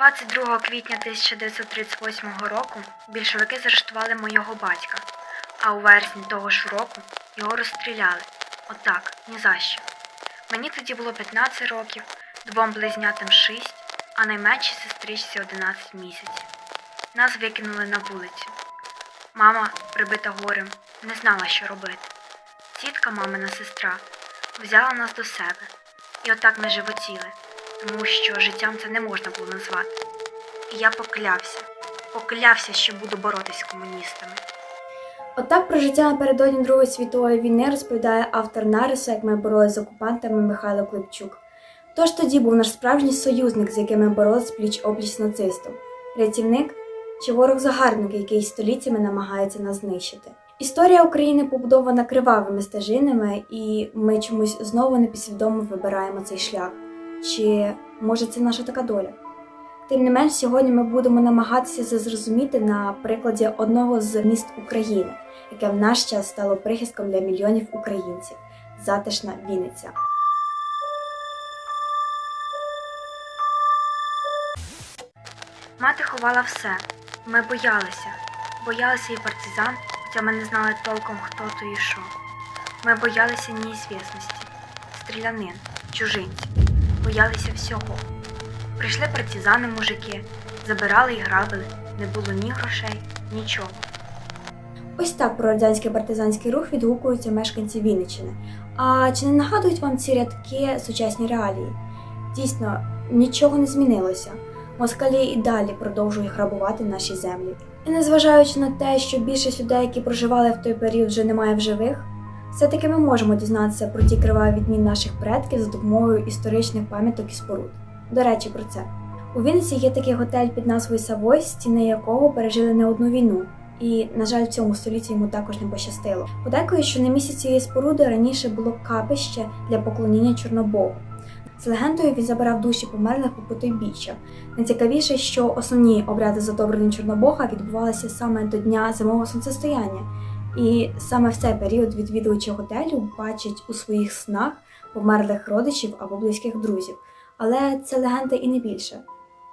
22 квітня 1938 року більшовики заарештували мого батька, а у вересні того ж року його розстріляли. Отак, ні за що. Мені тоді було 15 років, двом близнятам 6, а найменшій сестричці 11 місяців. Нас викинули на вулицю. Мама, прибита горем, не знала, що робити. Тітка, мамина сестра, взяла нас до себе. І отак ми животіли, тому що життям це не можна було назвати. І я поклявся, поклявся, що буду боротись з комуністами. Отак про життя напередодні Другої світової війни розповідає автор нарису, як ми боролися з окупантами Михайло Клепчук. Тож тоді був наш справжній союзник, з яким ми боролися пліч опліч з нацистом, рятівник чи ворог-загарбник, який століттями намагається нас знищити. Історія України побудована кривавими стежинами, і ми чомусь знову непідсвідомо вибираємо цей шлях. Чи може це наша така доля? Тим не менш, сьогодні ми будемо намагатися це зрозуміти на прикладі одного з міст України, яке в наш час стало прихистком для мільйонів українців затишна Вінниця. Мати ховала все. Ми боялися. Боялися і партизан, хоча ми не знали толком, хто то і що. Ми боялися неізвісності, стрілянин, чужинців, боялися всього. Прийшли партизани мужики, забирали і грабили, не було ні грошей, нічого. Ось так про радянський партизанський рух відгукуються мешканці Вінниччини. А чи не нагадують вам ці рядки сучасні реалії? Дійсно, нічого не змінилося. Москалі і далі продовжують грабувати наші землі. І незважаючи на те, що більшість людей, які проживали в той період, вже немає в живих, все-таки ми можемо дізнатися про ті криваві відмін наших предків за допомогою історичних пам'яток і споруд. До речі, про це. У Вінниці є такий готель під назвою Савой, стіни якого пережили не одну війну. І, на жаль, в цьому столітті йому також не пощастило. Подейкують, що на місці цієї споруди раніше було капище для поклоніння Чорнобогу. З легендою він забирав душі померлих у потойбіччя. Найцікавіше, що основні обряди задобрення Чорнобога відбувалися саме до дня зимового сонцестояння, і саме в цей період відвідувачі готелю бачать у своїх снах померлих родичів або близьких друзів. Але це легенда і не більше.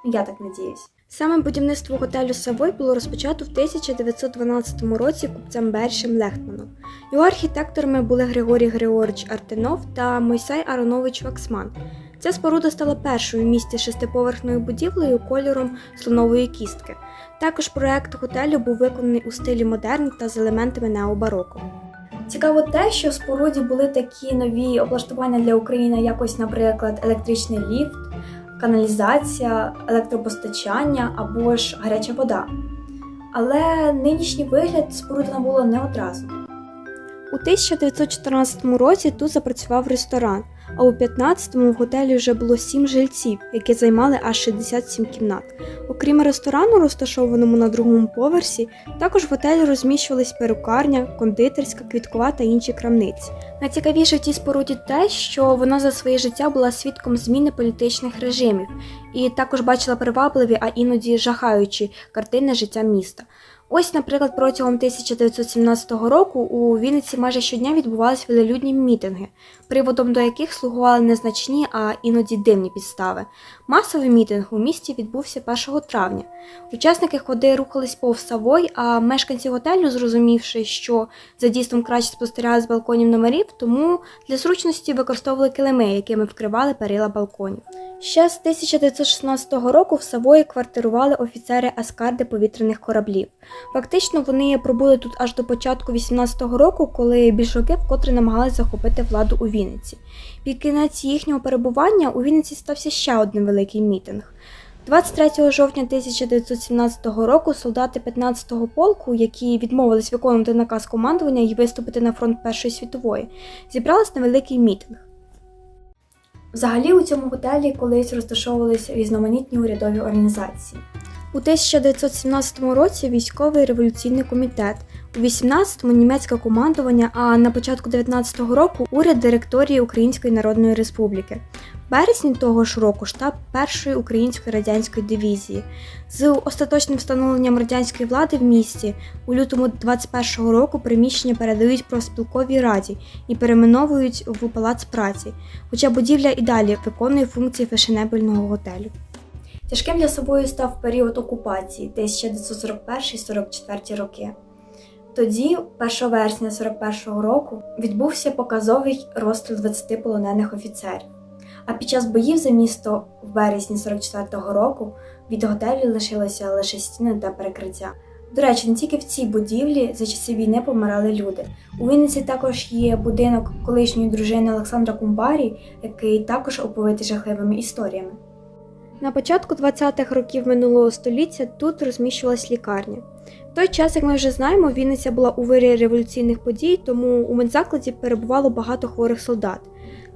Я так надіюсь. Саме будівництво готелю Савой було розпочато в 1912 році купцем Бершем Лехтманом. Його архітекторами були Григорій Григорович Артенов та Мойсей Аронович Ваксман. Ця споруда стала першою в місті шестиповерхною будівлею кольором слонової кістки. Також проект готелю був виконаний у стилі модерн та з елементами необароко. Цікаво те, що в споруді були такі нові облаштування для України, як ось, наприклад, електричний ліфт, каналізація, електропостачання або ж гаряча вода. Але нинішній вигляд споруди набуло не одразу. У 1914 році тут запрацював ресторан, а у 15-му в готелі вже було 7 жильців, які займали аж 67 кімнат. Окрім ресторану, розташованому на другому поверсі, також в готелі розміщувались перукарня, кондитерська, квіткова та інші крамниці. Найцікавіше в цій споруді те, що вона за своє життя була свідком зміни політичних режимів і також бачила привабливі, а іноді жахаючі картини життя міста. Ось, наприклад, протягом 1917 року у Вінниці майже щодня відбувалися велелюдні мітинги, приводом до яких слугували незначні, а іноді дивні підстави. Масовий мітинг у місті відбувся 1 травня. Учасники ходи рухались повз Савой, а мешканці готелю, зрозумівши, що за дійством краще спостерігали з балконів номерів, тому для зручності використовували килими, якими вкривали перила балконів. Ще з 1916 року в Савої квартирували офіцери аскарди повітряних кораблів. Фактично, вони пробули тут аж до початку 18-го року, коли більшовики вкотре намагалися захопити владу у Вінниці. Під кінець їхнього перебування у Вінниці стався ще один великий мітинг. 23 жовтня 1917 року солдати 15-го полку, які відмовились виконувати наказ командування і виступити на фронт Першої світової, зібрались на великий мітинг. Взагалі у цьому готелі колись розташовувалися різноманітні урядові організації. У 1917 році військовий революційний комітет, у 18-му німецьке командування, а на початку 19-го року уряд директорії Української Народної Республіки. Березні того ж року штаб першої української радянської дивізії. З остаточним встановленням радянської влади в місті у лютому 21-го року приміщення передають профспілковій раді і перейменовують в палац праці, хоча будівля і далі виконує функції фешенебельного готелю. Тяжким для собою став період окупації 1941-44 роки. Тоді, 1 вересня 41-го року, відбувся показовий розстріл 20 полонених офіцерів. А під час боїв за місто в березні 44-го року від готелю лишилося лише стіни та перекриття. До речі, не тільки в цій будівлі за часи війни помирали люди. У Вінниці також є будинок колишньої дружини Олександра Кумбарі, який також оповитий жахливими історіями. На початку 20-х років минулого століття тут розміщувалась лікарня. В той час, як ми вже знаємо, Вінниця була у вирі революційних подій, тому у медзакладі перебувало багато хворих солдат.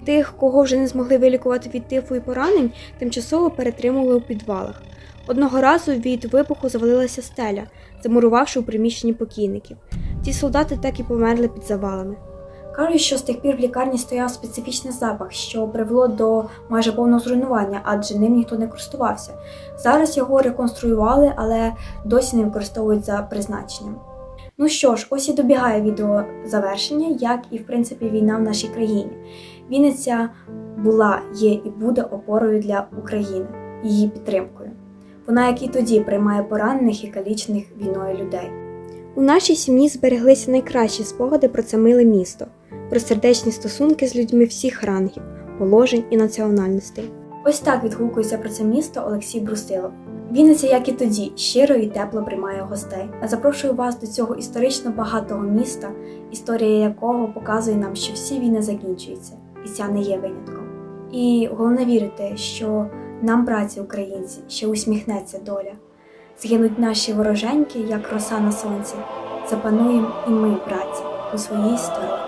Тих, кого вже не змогли вилікувати від тифу і поранень, тимчасово перетримували у підвалах. Одного разу від вибуху завалилася стеля, замурувавши у приміщенні покійників. Ті солдати так і померли під завалами. Кажуть, що з тих пір в лікарні стояв специфічний запах, що привело до майже повного зруйнування, адже ним ніхто не користувався. Зараз його реконструювали, але досі не використовують за призначенням. Ну що ж, ось і добігає відео завершення, як і в принципі війна в нашій країні. Вінниця була, є і буде опорою для України, її підтримкою. Вона, як і тоді, приймає поранених і калічених війною людей. У нашій сім'ї збереглися найкращі спогади про це миле місто, про сердечні стосунки з людьми всіх рангів, положень і національностей. Ось так відгукується про це місто Олексій Брусилов. Вінниця, як і тоді, щиро і тепло приймає гостей. А запрошую вас до цього історично багатого міста, історія якого показує нам, що всі війни закінчуються, і ця не є винятком. І головне вірити, що нам, браті українці, ще усміхнеться доля. Згинуть наші вороженьки, як роса на сонці. Запануєм і ми, браті, у своїй сторонці.